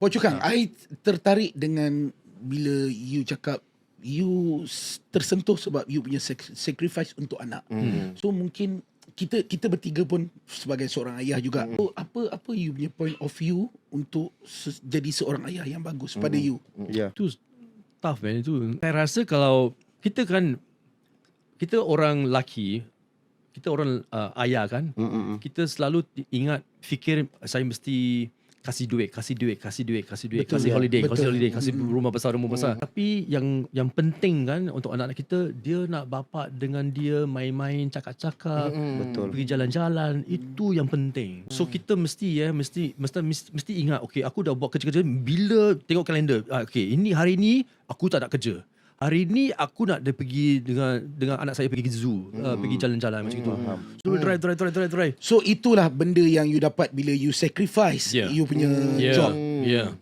Pocukang, I tertarik dengan bila you cakap you tersentuh sebab you punya sac- sacrifice untuk anak. Hmm. So mungkin kita kita bertiga pun sebagai seorang ayah juga. Hmm. So, apa apa you punya point of view untuk se- jadi seorang ayah yang bagus pada Hmm. you? Ya. Itu tough man itu. Saya rasa kalau kita kan kita orang laki, kita orang uh, ayah kan, Mm-mm. kita selalu ingat fikir saya mesti kasih duit, kasih duit, kasih duit, kasih duit, Betul, kasih ya. holiday, kasih Betul. holiday, kasih Mm. rumah besar, rumah besar. Tapi yang yang penting kan untuk anak-anak kita, dia nak bapa dengan dia main-main, cakap-cakap, Betul. pergi jalan-jalan, itu yang penting. So kita mesti ya, mesti mesti mesti, mesti ingat, okay, aku dah buat kerja-kerja bila tengok kalender. Ah, okay, ini hari ni aku tak nak kerja. Hari ni aku nak dia pergi dengan dengan anak saya pergi zoo, uh, pergi jalan-jalan macam itu. So drive drive drive drive drive. So itulah benda yang you dapat bila you sacrifice Yeah. you punya Yeah. job. Yeah.